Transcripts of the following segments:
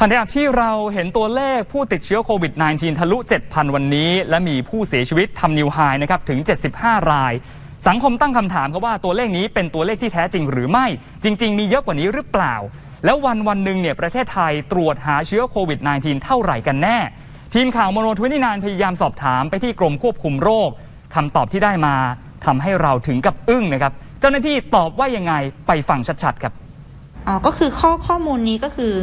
ขณะที่เราเห็นตัวเลขผู้ติดเชื้อโควิด -19 ทะลุ 7,000 วันนี้ และมีผู้เสียชีวิตทำนิวไฮนะครับถึง 75 ราย สังคมตั้งคำถามครับว่าตัวเลขนี้เป็นตัวเลขที่แท้จริงหรือไม่ จริง ๆ มีเยอะกว่านี้หรือเปล่า แล้ววันวันหนึ่งเนี่ยประเทศไทยตรวจหาเชื้อโควิด -19 เท่าไหร่กันแน่ ทีมข่าวโมโนทวินีนานพยายามสอบถามไปที่กรมควบคุมโรคคำตอบที่ได้มาทำให้เราถึงกับอึ้งนะครับเจ้าหน้าที่ตอบว่ายังไงไปฟังชัดๆครับอ๋อก็คือข้อข้อมูลนี้ก็คือ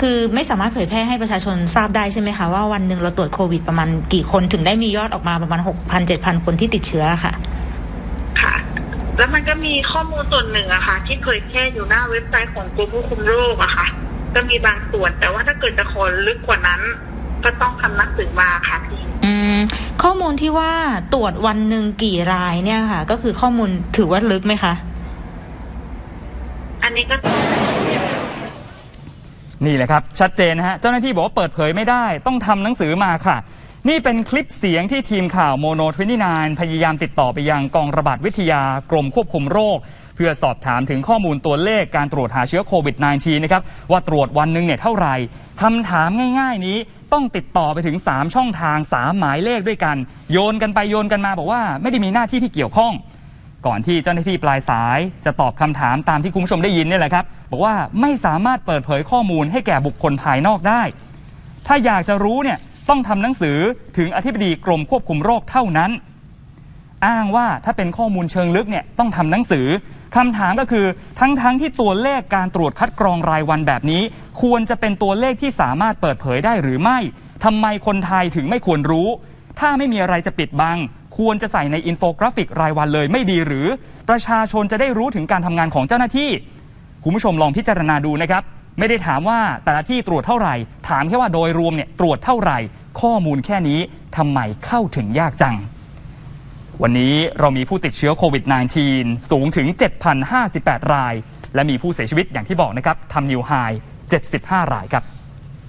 คือไม่สามารถเผยแพร่ให้ประชาชนทราบได้ใช่ไหมคะ ว่าวันหนึ่งเราตรวจโควิดประมาณกี่คนถึงได้มียอดออกมาประมาณหกพันเจ็ดพันคนที่ติดเชื้อค่ะ ค่ะ แล้วมันก็มีข้อมูลส่วนหนึ่งอะค่ะ ที่เผยแพร่อยู่หน้าเว็บไซต์ของกรมควบคุมโรคอะค่ะ ก็มีบางส่วนแต่ว่าถ้าเกิดจะขอลึกกว่านั้น ก็ต้องทำหนักสือมาค่ะพี่อืมข้อมูลที่ว่าตรวจวันหนึ่งกี่รายเนี่ยค่ะ ก็คือข้อมูลถือว่าลึกไหมคะ อันนี้ก็ นี่แหละครับ ชัดเจนนะฮะ เจ้าหน้าที่บอกว่าเปิดเผยไม่ได้ ต้องทำหนังสือมาค่ะ นี่เป็นคลิปเสียงที่ทีมข่าวโมโนทวินีนพยายามติดต่อไปยังกองระบาดวิทยากรมควบคุมโรค เพื่อสอบถามถึงข้อมูลตัวเลขการตรวจหาเชื้อโควิด -19 นะครับ ว่าตรวจวันหนึ่งเนี่ยเท่าไหร่คำถามง่าย ๆ นี้ต้องติดต่อไปถึง 3 ช่องทาง 3 หมายเลขด้วยกัน โยนกันไปโยนกันมาบอกว่าไม่ได้มีหน้าที่ที่เกี่ยวข้อง ก่อนที่เจ้าหน้าที่ปลายสายจะตอบคำถามตามที่คุณผู้ชมได้ยินเนี่ยแหละครับ บอกว่าไม่สามารถเปิดเผยข้อมูลให้แก่บุคคลภายนอกได้ ถ้าอยากจะรู้เนี่ยต้องทำหนังสือถึงอธิบดีกรมควบคุมโรคเท่านั้น อ้างว่าถ้าเป็นข้อมูลเชิงลึกเนี่ยต้องทำหนังสือคำถามก็คือทั้งๆทที่ตัวเลขการตรวจคัดกรองรายวันแบบนี้ ควรจะเป็นตัวเลขที่สามารถเปิดเผยได้หรือไม่ทำไมคนไทยถึงไม่ควรรู้ ถ้าไม่มีอะไรจะปิดบัง ควรจะใส่ในอินโฟกราฟิกรายวันเลยไม่ดีหรือประชาชนจะได้รู้ถึงการทำงานของเจ้าหน้าที่คุณผู้ชมลองพิจารณาดูนะครับ ไม่ได้ถามว่าแต่ละที่ตรวจเท่าไหร่ ถามแค่ว่าโดยรวมเนี่ยตรวจเท่าไหร่ ข้อมูลแค่นี้ทำไมเข้าถึงยากจัง วันนี้เรามีผู้ติดเชื้อโควิด -19 สูงถึง 7,058 ราย และมีผู้เสียชีวิตอย่างที่บอกนะครับทำนิวไฮ75 รายครับ